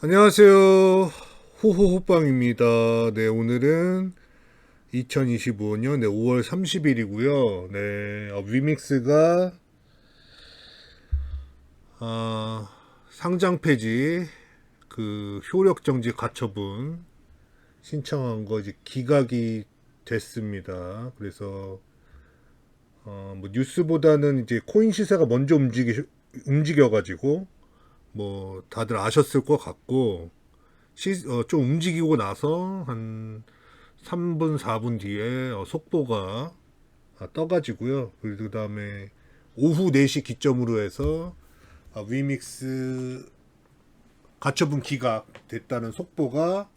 안녕하세요. 호호호빵입니다. 네, 오늘은 2025년 5월 30일이고요. 네, 어, 위믹스가 아, 상장 폐지 그 효력 정지 가처분 신청한 거 이제 기각이 됐습니다. 그래서 어, 뭐 뉴스보다는 이제 코인 시세가 먼저 움직이 움직여가지고 뭐 다들 아셨을 것 같고 시, 어, 좀 움직이고 나서 한 3분 4분 뒤에 어, 속보가 아, 떠가지고요. 그 다음에 오후 4시 기점으로 해서 아, 위믹스 가처분 기각 됐다는 속보가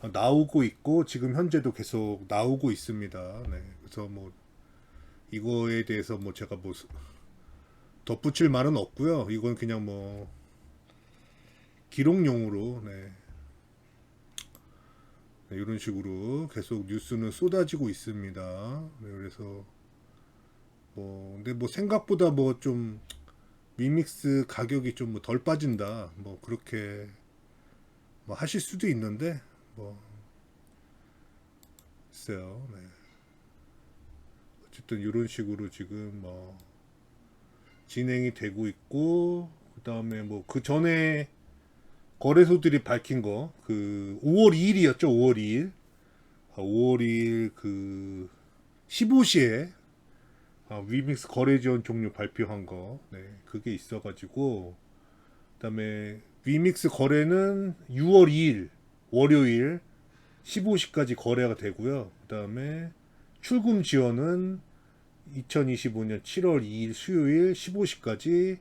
어, 나오고 있고 지금 현재도 계속 나오고 있습니다. 네. 그래서 뭐 이거에 대해서 뭐 제가 뭐 덧붙일 말은 없고요. 이건 그냥 뭐 기록용으로 네. 네, 이런 식으로 계속 뉴스는 쏟아지고 있습니다. 네, 그래서 뭐 근데 뭐 생각보다 뭐좀 미믹스 가격이 좀뭐덜 빠진다 뭐 그렇게 뭐 하실 수도 있는데 뭐 글쎄요. 네. 어쨌든 이런 식으로 지금 뭐 진행이 되고 있고 그 다음에 뭐 그 전에 거래소들이 밝힌 거 그 5월 2일이었죠 5월 2일. 5월 2일 그 15시에 아, 위믹스 거래 지원 종료 발표한 거. 네, 그게 있어 가지고 그다음에 위믹스 거래는 6월 2일 월요일 15시까지 거래가 되고요. 그다음에 출금 지원은 2025년 7월 2일 수요일 15시까지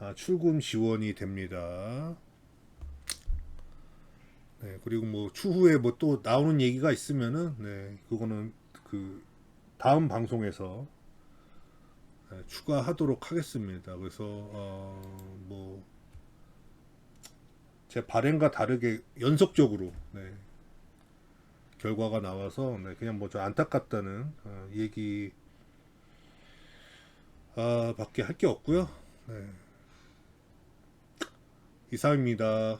아, 출금 지원이 됩니다. 네, 그리고 뭐 추후에 뭐 또 나오는 얘기가 있으면은 네, 그거는 그 다음 방송에서 네, 추가하도록 하겠습니다. 그래서 어, 뭐 제 발행과 다르게 연속적으로 네, 결과가 나와서 네, 그냥 뭐 좀 안타깝다는 어, 얘기 아, 밖에 할 게 없고요. 네. 이상입니다.